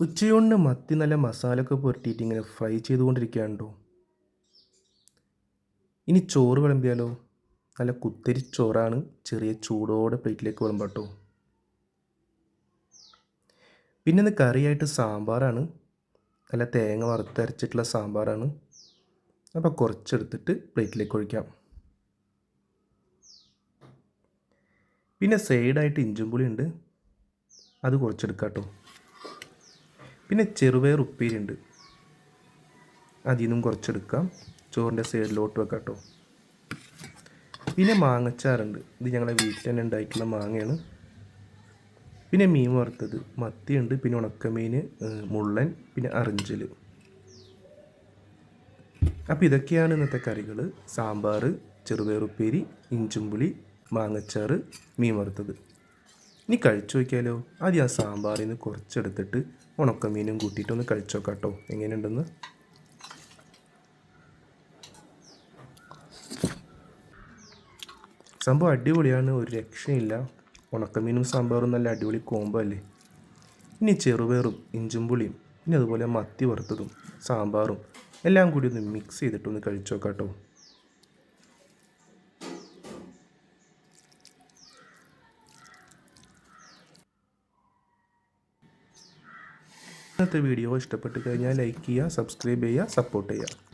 ഉച്ചയൂണിന് മത്തി നല്ല മസാലയൊക്കെ പുരട്ടിയിട്ട് ഇങ്ങനെ ഫ്രൈ ചെയ്തുകൊണ്ടിരിക്കുകയാണ്ടോ ഇനി ചോറ് വിളമ്പിയാലോ? നല്ല കുത്തരി ചോറാണ് ചെറിയ ചൂടോടെ പ്ലേറ്റിലേക്ക് വിളമ്പാട്ടോ. പിന്നെ ഇന്ന് കറിയായിട്ട് സാമ്പാറാണ്. നല്ല തേങ്ങ വറുത്തരച്ചിട്ടുള്ള സാമ്പാറാണ്. അപ്പോൾ കുറച്ചെടുത്തിട്ട് പ്ലേറ്റിലേക്ക് ഒഴിക്കാം. പിന്നെ സൈഡായിട്ട് ഇഞ്ചും ഉണ്ട് അത് കുറച്ചെടുക്കാം കേട്ടോ പിന്നെ ചെറുപയർ ഉപ്പേരി ഉണ്ട് അതിൽ നിന്നും കുറച്ചെടുക്കാം. ചോറിന്റെ സൈഡിലോട്ട് വെക്കാം കേട്ടോ. പിന്നെ മാങ്ങച്ചാറുണ്ട്. ഇത് ഞങ്ങളെ വീട്ടിൽ തന്നെ ഉണ്ടായിട്ടുള്ള മാങ്ങയാണ്. പിന്നെ മീൻ വറുത്തത്. മത്തിയുണ്ട്. പിന്നെ ഉണക്കമീൻ മുള്ളൻ പിന്നെ അറിഞ്ചൽ അപ്പോൾ ഇതൊക്കെയാണ് ഇന്നത്തെ കറികൾ സാമ്പാർ ചെറുപയർ ഉപ്പേരി ഇഞ്ചുംപുളി മാങ്ങച്ചാറ് മീൻ വറുത്തത്. ഇനി കഴിച്ചു നോക്കിയാലോ? ആദ്യം ആ സാമ്പാറിൽ നിന്ന് കുറച്ചെടുത്തിട്ട് ഉണക്കമീനും കൂട്ടിയിട്ട് ഒന്ന് കഴിച്ചു നോക്കാം കേട്ടോ എങ്ങനെയുണ്ടെന്ന്? സംഭവം അടിപൊളിയാണ്. ഒരു രക്ഷയില്ല. ഉണക്കമീനും സാമ്പാറും നല്ല അടിപൊളി കോംബോ അല്ലേ? ഇനി ചെറുപയറും ഇഞ്ചുംപുളിയും ഇനി അതുപോലെ മത്തി വറുത്തതും സാമ്പാറും എല്ലാം കൂടി ഒന്ന് മിക്സ് ചെയ്തിട്ടൊന്ന് കഴിച്ചു നോക്കാം കേട്ടോ ഇന്നത്തെ വീഡിയോ ഇഷ്ടപ്പെട്ട് കഴിഞ്ഞാൽ ലൈക്ക് ചെയ്യുക സബ്സ്ക്രൈബ് ചെയ്യുക സപ്പോർട്ട് ചെയ്യുക.